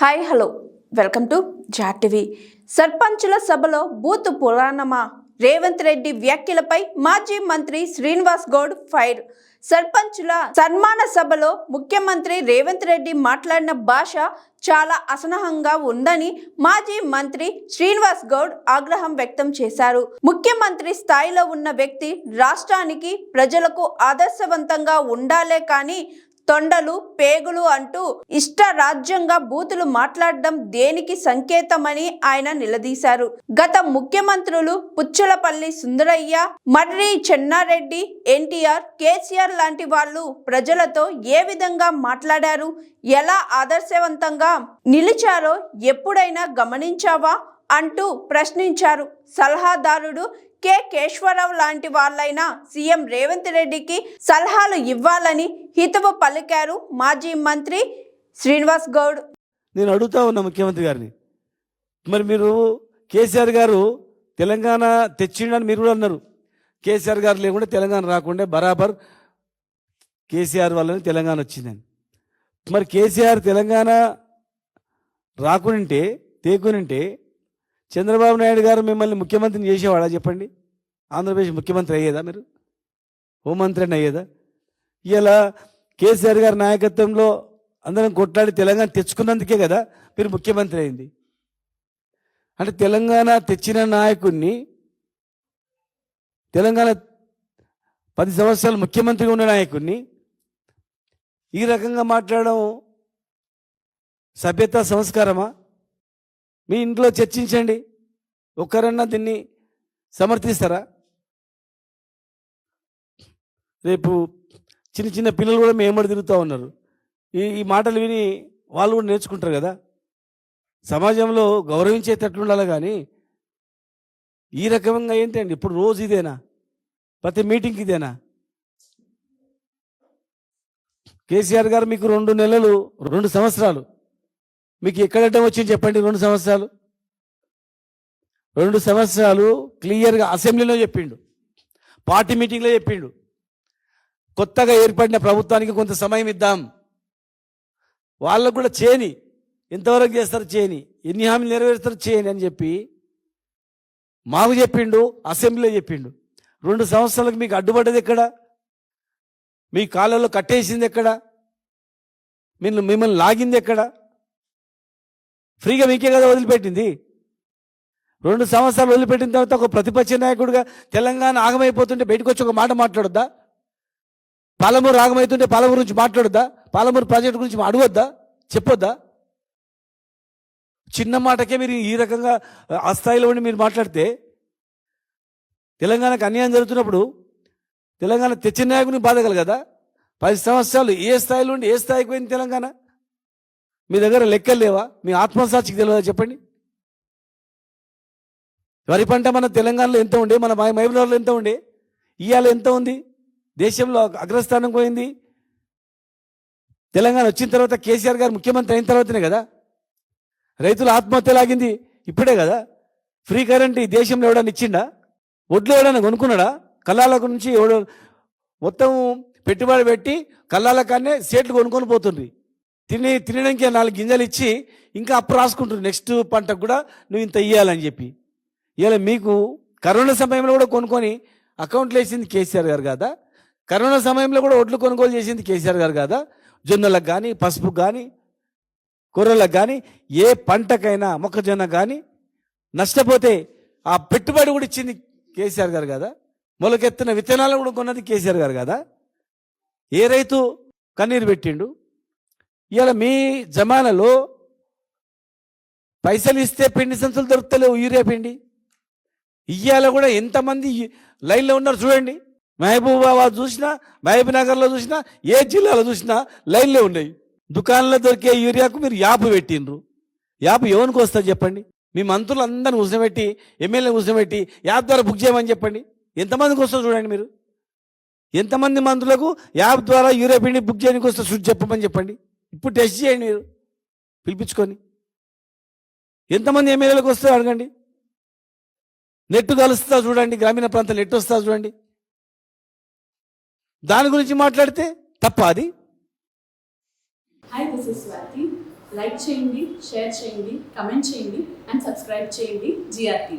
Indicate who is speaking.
Speaker 1: Hi hello welcome to జాటివి సర్పంచుల సభలో బూత్ పురాణమా? రేవంత్ రెడ్డి వ్యాఖ్యలపై మాజీ మంత్రి శ్రీనివాస్ గౌడ్ ఫైర్. సర్పంచుల సన్మాన సభలో ముఖ్యమంత్రి రేవంత్ రెడ్డి మాట్లాడిన భాష చాలా అసహనంగా ఉందని మాజీ మంత్రి శ్రీనివాస్ గౌడ్ ఆగ్రహం వ్యక్తం చేశారు. ముఖ్యమంత్రి స్థాయిలో ఉన్న వ్యక్తి రాష్ట్రానికి ప్రజలకు ఆదర్శవంతంగా ఉండాలే కానీ తొండలు పేగులు అంటూ ఇష్ట రాజ్యంగా బూతులు మాట్లాడడం దేనికి సంకేతమని ఆయన నిలదీశారు. గత ముఖ్యమంత్రులు పుచ్చలపల్లి సుందరయ్య మర్రి చెన్నారెడ్డి ఎన్టీఆర్ కేసీఆర్ లాంటి వాళ్ళు ప్రజలతో ఏ విధంగా మాట్లాడారు ఎలా ఆదర్శవంతంగా నిలిచారో ఎప్పుడైనా గమనించావా? అంటూ ప్రశ్నించారు సలహాదారుడు కె. కేశ్వరరావు లాంటి వాళ్ళైనా సీఎం రేవంత్ రెడ్డికి సలహాలు ఇవ్వాలని హితవు పలికారు మాజీ మంత్రి శ్రీనివాస్ గౌడ్.
Speaker 2: నేను అడుగుతా ఉన్నా ముఖ్యమంత్రి గారిని. మరి మీరు కేసీఆర్ గారు తెలంగాణ తెచ్చిండని మీరు కూడా అన్నారు. కేసీఆర్ గారు లేకుండా తెలంగాణ రాకుండా బరాబర్ కేసీఆర్ వల్లనే తెలంగాణ వచ్చిందని. మరి కేసీఆర్ తెలంగాణ రాకుంటే తేకునింటే చంద్రబాబు నాయుడు గారు మిమ్మల్ని ముఖ్యమంత్రిని చేసేవాడా చెప్పండి? ఆంధ్రప్రదేశ్ ముఖ్యమంత్రి అయ్యేదా మీరు? హోంమంత్రి అని అయ్యేదా? ఇలా కేసీఆర్ గారి నాయకత్వంలో అందరం కొట్లాడి తెలంగాణ తెచ్చుకున్నందుకే కదా మీరు ముఖ్యమంత్రి అయింది. అంటే తెలంగాణ తెచ్చిన నాయకుడిని తెలంగాణ పది సంవత్సరాలు ముఖ్యమంత్రిగా ఉన్న నాయకుడిని ఈ రకంగా మాట్లాడడం సభ్యత సంస్కారమా? మీ ఇంట్లో చర్చించండి. ఒక్కరన్నా దీన్ని సమర్థిస్తారా? రేపు చిన్న చిన్న పిల్లలు కూడా మేము తిరుగుతూ ఉన్నారు. ఈ ఈ మాటలు విని వాళ్ళు కూడా నేర్చుకుంటారు కదా. సమాజంలో గౌరవించేటట్లు ఉండాలి కానీ ఈ రకంగా ఏంటండి? ఇప్పుడు రోజు ఇదేనా? ప్రతి మీటింగ్కి ఇదేనా? కేసీఆర్ గారు మీకు రెండు నెలలు రెండు సంవత్సరాలు మీకు ఎక్కడటం వచ్చింది చెప్పండి రెండు సంవత్సరాలు? రెండు సంవత్సరాలు క్లియర్గా అసెంబ్లీలో చెప్పిండు. పార్టీ మీటింగ్లో చెప్పిండు. కొత్తగా ఏర్పడిన ప్రభుత్వానికి కొంత సమయం ఇద్దాం. వాళ్ళకు కూడా చేయని ఎంతవరకు చేస్తారు చేయని ఎన్ని హామీలు నెరవేరుస్తారు చేయని అని చెప్పి మాకు చెప్పిండు అసెంబ్లీలో చెప్పిండు. రెండు సంవత్సరాలకు మీకు అడ్డుపడ్డది ఎక్కడ? మీ కాళ్ళలో కట్టేసింది ఎక్కడ? మిమ్మల్ని మిమ్మల్ని లాగింది ఎక్కడ? ఫ్రీగా మీకే కదా వదిలిపెట్టింది? రెండు సంవత్సరాలు వదిలిపెట్టిన తర్వాత ఒక ప్రతిపక్ష నాయకుడిగా తెలంగాణ ఆగమైపోతుంటే బయటకు వచ్చి ఒక మాట మాట్లాడొద్దా? పాలమూరు ఆగమైతుంటే పాలమూరు గురించి మాట్లాడొద్దా? పాలమూరు ప్రాజెక్టు గురించి అడగొద్దా? చెప్పొద్దా? చిన్న మాటకే మీరు ఈ రకంగా ఆ స్థాయిలో ఉండి మీరు మాట్లాడితే తెలంగాణకు అన్యాయం జరుగుతున్నప్పుడు తెలంగాణ తెచ్చిన నాయకుని బాధ కదా పది సంవత్సరాలు ఏ స్థాయిలో ఉండి ఏ స్థాయికి పోయింది తెలంగాణ? మీ దగ్గర లెక్కలు లేవా? మీ ఆత్మసాక్షికి తెలియదా చెప్పండి. వరి పంట మన తెలంగాణలో ఎంత ఉండే? మన మహబూబ్నగర్లో ఎంత ఉండే? ఇవాళ ఎంత ఉంది? దేశంలో అగ్రస్థానం పోయింది. తెలంగాణ వచ్చిన తర్వాత కేసీఆర్ గారు ముఖ్యమంత్రి అయిన తర్వాతనే కదా? రైతుల ఆత్మహత్య లాగింది ఇప్పుడే కదా? ఫ్రీ కరెంట్ ఈ దేశంలో ఎవడన్నా ఇచ్చిండా? ఒడ్లు ఎవడన్నా కొనుక్కున్నాడా? కళ్ళాల నుంచి ఎవడో మొత్తం పెట్టుబడి పెట్టి కళ్ళాల కానీ సేట్లు కొనుక్కొని పోతుంది తిని తినడానికి నాలుగు గింజలు ఇచ్చి ఇంకా అప్పు రాసుకుంటుంది నెక్స్ట్ పంటకు కూడా నువ్వు ఇంత ఇయ్యాలని చెప్పి. ఇలా మీకు కరోనా సమయంలో కూడా కొనుక్కొని అకౌంట్లు వేసింది కేసీఆర్ గారు కదా? కరోనా సమయంలో కూడా ఒడ్లు కొనుగోలు చేసింది కేసీఆర్ గారు కదా? జొన్నలకు కానీ పసుపు కానీ కూరలకు కానీ ఏ పంటకైనా మొక్కజొన్న కానీ నష్టపోతే ఆ పెట్టుబడి కూడా ఇచ్చింది కేసీఆర్ గారు కదా? మొలకెత్తిన విత్తనాలు కూడా కొన్నది కేసీఆర్ గారు కదా? ఏ రైతు కన్నీరు పెట్టిండు? ఇవాళ మీ జమానాలో పైసలు ఇస్తే పిండి సంచులు దొరుకుతలేవు యూరియా పిండి. ఇయ్యాల కూడా ఎంతమంది లైన్లో ఉన్నారు చూడండి. మహబూబాబాద్ చూసినా మహబూబ్ నగర్లో చూసినా ఏ జిల్లాలో చూసినా లైన్లో ఉన్నాయి. దుకాణంలో దొరికే యూరియాకు మీరు యాప్ పెట్టిండ్రు. యాప్ ఎవరికి వస్తారు చెప్పండి? మీ మంత్రులు అందరిని కూర్చోబెట్టి ఎమ్మెల్యే కూర్చోబెట్టి యాప్ ద్వారా బుక్ చేయమని చెప్పండి. ఎంతమందికి వస్తారు చూడండి మీరు? ఎంతమంది మంత్రులకు యాప్ ద్వారా యూరియా పిండి బుక్ చేయడానికి వస్తే చూసి చెప్పమని చెప్పండి. ఇప్పుడు టెస్ట్ చేయండి మీరు. పిలిపించుకొని. ఎంతమంది ఎమ్మెల్యేలకు వస్తారో అడగండి. నెట్ కలుస్తా చూడండి. గ్రామీణ ప్రాంతం నెట్ వస్తా చూడండి. దాని గురించి మాట్లాడితే తప్ప అది.
Speaker 3: Hi this is Swathi like చేయండి షేర్ చేయండి కమెంట్ చేయండి అండ్ సబ్స్క్రైబ్ చేయండి జిఆర్టీవీ